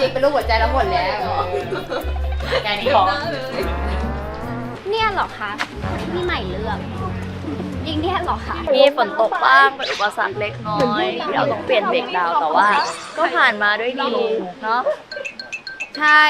ริงๆเป็นรูปหัวใจแล้วหมดแล้วแค่นี้พอเนี่ยเหรอคะที่ใหม่เลือกยิงเนี่ยเหรอคะมีฝนตกบ้างเป็นอุปสรรคเล็กน้อยที่เราต้องเปลี่ยนเบรกดาวน์แต่ว่า ก็ผ่านมาด้วยดีเนาะใช่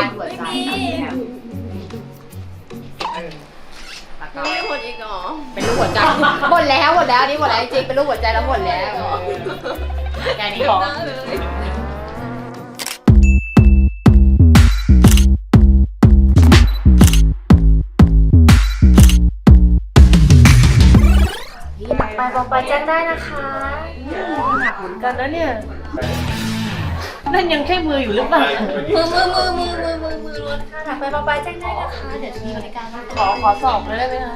ไม่มีแล้วก็ไม่หมดอีกเหรอเป็นรูปหัวใจหมดแล้วหมดแล้วอันนี่หมดแล้วจริงๆเป็นรูปหัวใจแล้วหมดแล้วแค่นี้พอไปบอกไปแจ้งได้นะคะกันนะเนี่ย นั่นยังแค่มืออยู่หรือเปล่า มือมือมือมือมือมือมือล้วนค่ะถักไปบอกไปแจ้งได้นะคะ เดี๋ยวจะมีบริการนะคะขอขอสอบเลยได้ไหมคะ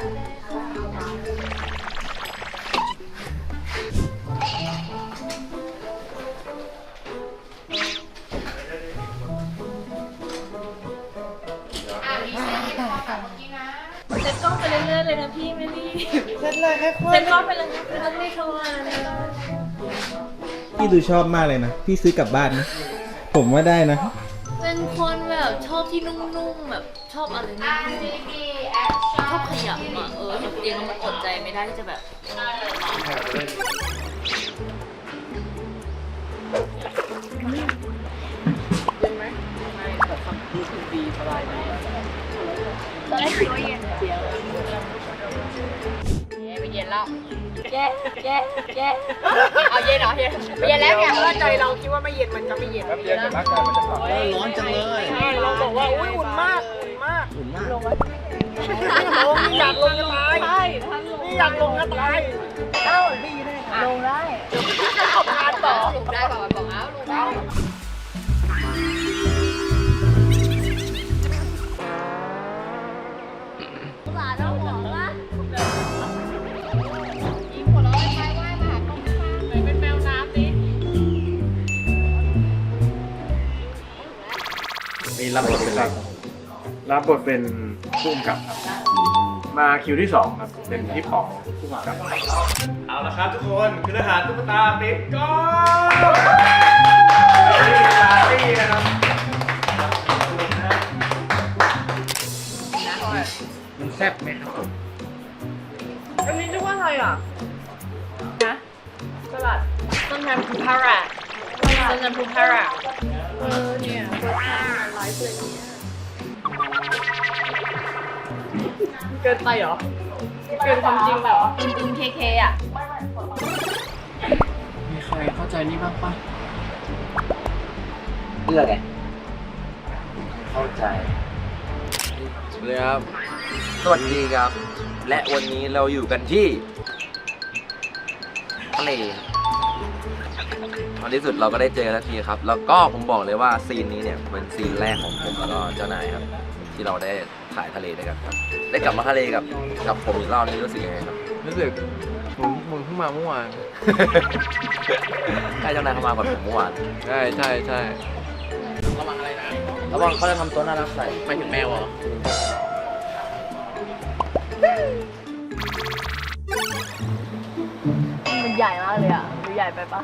เซ็ตกล้องไปเรื่อยๆเลยนะพี่ไม่รีบเสร็จเลยแค่ควเซ็ตกล้องไปเลยนะไม่ต้องรีบเข้ามานะ พี่ดูชอบมากเลยนะ พี่ซื้อกลับบ้านนะ ผมว่าได้นะ เป็นคนแบบชอบที่นุ่มๆแบบชอบอะไรนุ่มๆชอบขยับอะเออจริงๆแล้วมันอดใจไม่ได้ที่จะแบบไป แยะแยะแยะเอาเย็นเหรอเย็นไปเย็นแล้วเนี่ยว่าใจเราคิดว่าไม่เย็นมันก็ไม่เย็นเย็นร่างกายมันจะปรับร้อนจังเลยใช่เราบอกว่าอุ้ยอุ่นมากอุ่นมากอุ่นมากลงนี่อยากลงจะตายใช่นี่อยากลงจะตายเอ้าพี่ได้ลงได้ รับบทเป็นอะไรรับบทเป็นผู้กำกับครับมาคิวที่สองครับ เป็นพี่ป๋องผู้กำกับ เอาละครับทุกคนคืออาหารตุ๊กตาปิดกล้องนี่ปาร์ตี้นะครับมันแซ่บไหมครับผมอันนี้เรียกว่าอะไรอะนะสลัดต้นทำพูพาระต้นทำพูพาระ เออเนี่ยไลฟ์เลยเนี่ยเกินไปเหรอ เกินความจริงแบบอินเคเคอะ มีใครเข้าใจนี่บ้างปะเลือกไงเข้าใจ สวัสดีครับ สวัสดีครับ และวันนี้เราอยู่กันที่ทะเล วันที่สุดเราก็ได้เจอกันทีครับ แล้วก็ผมบอกเลยว่าซีนนี้เนี่ยเป็นซีนแรกของผมแล้วก็เจ้านายครับ ที่เราได้ถ่ายทะเลด้วยกันครับ ได้กลับมาทะเลกับกับผมอีกรอบนี้รู้สึกยังไงครับ รู้สึกผมผมเพิ่งมาเมื่อวานใกล้เจ้านายเข้ามาก่อนผมเมื่อวานใช่ใช่ใช่ระวังอะไรนะระวังเขาจะทำตัวน่ารักใส่ไม่ถึงแมวเหรอมันใหญ่มากเลยอะมันใหญ่ไปปะ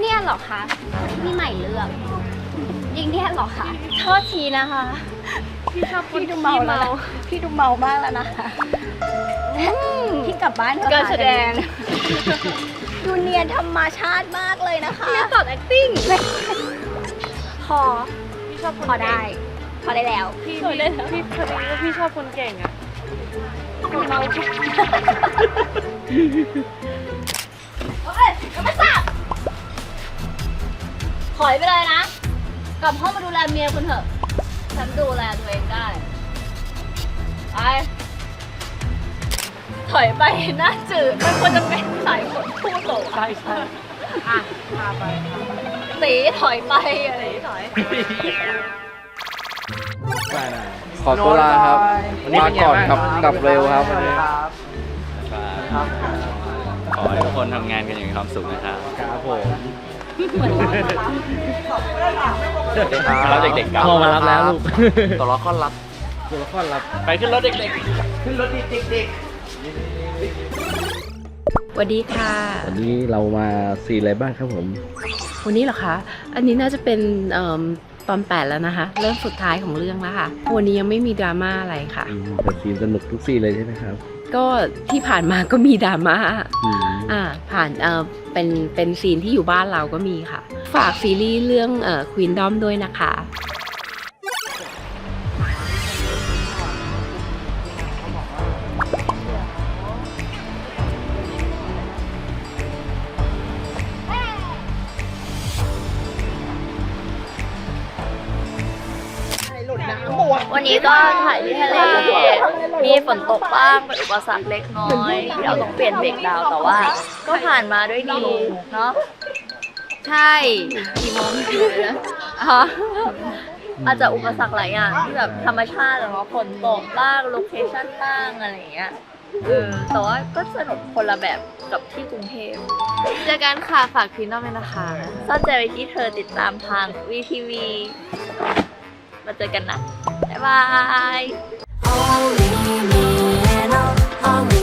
เนี่ยหรอคะนี่ใหม่เลือกยิงเนี่ยหรอคะโทษทีนะคะ พี่ชอบพี่ดูเมาแล้วพี่ดูเมามากแล้วนะคะพี่กลับบ้านเก็แสดงดูเนียนธรรมชาติมากเลยนะคะเนี่ยตอบ acting พอพี่ชอบคนพอได้ พอได้แล้ว พี่เคยเล่นพี่เคยว่าพี่ชอบคนเก่งอะเฮ้ยกลับมาสับถอยไปเลยนะ กลับห้องมาดูแลเมียคุณเถอะ ฉันดูแลตัวเองได้ ไป ถอยไปหน้าจืดมันควรจะเป็นสายฝนพูดโตใช่ใช่อะพาไป สีถอยไปอะไรถอย ขอตัวลาครับมาก่อนครับกลับเร็วครับวันนี้ ขอให้ทุกคนทำงานกันอย่างมีความสุขนะครับครับผมมารับเด็กๆกลับพ่อมารับแล้วลูกตัวละครรับตัวละครรับ ไปขึ้นรถเด็กสวัสดีค่ะ วันนี้เรามาซีนอะไรบ้างครับผมวันนี้เหรอคะ อันนี้น่าจะเป็นเอิ่มตอนแปดแล้วนะคะ เริ่มสุดท้ายของเรื่องแล้วค่ะ วันนี้ยังไม่มีดราม่าอะไรค่ะอืมแต่ซีนสนุกทุกซีนเลยใช่ไหมครับ ก็ที่ผ่านมาก็มีดราม่าอืมอ่าผ่านเอ่อเป็นเป็นซีนที่อยู่บ้านเราก็มีค่ะ ฝากซีรีส์เรื่องเอ่อควีนดอมด้วยนะคะ นนี้ก็ถ่ายที่ทะเลมีฝนตกบ้างเป็นอุปสรรคเล็กน้อยที่เราต้องเปลี่ยนเบรกดาวน์แต่ว่า ก็ผ่านมาด้วยดีเนาะใช่กี่โมงนะอ๋ออาจจะอุปสรรคหลายอย่างที่แบบธรรมชาติอะเนาะฝนตกบ้างโลเคชั่นบ้างอะไรอย่างเงี้ยเออแต่ว่าก็สนุกคนละแบบกับที่กรุงเทพเจอกันค่ะฝากคลิปน้องเลยนะคะซ่อนใจไว้ที่เธอติดตามทาง VTV มาเจอกันนะ Bye. Only me and all,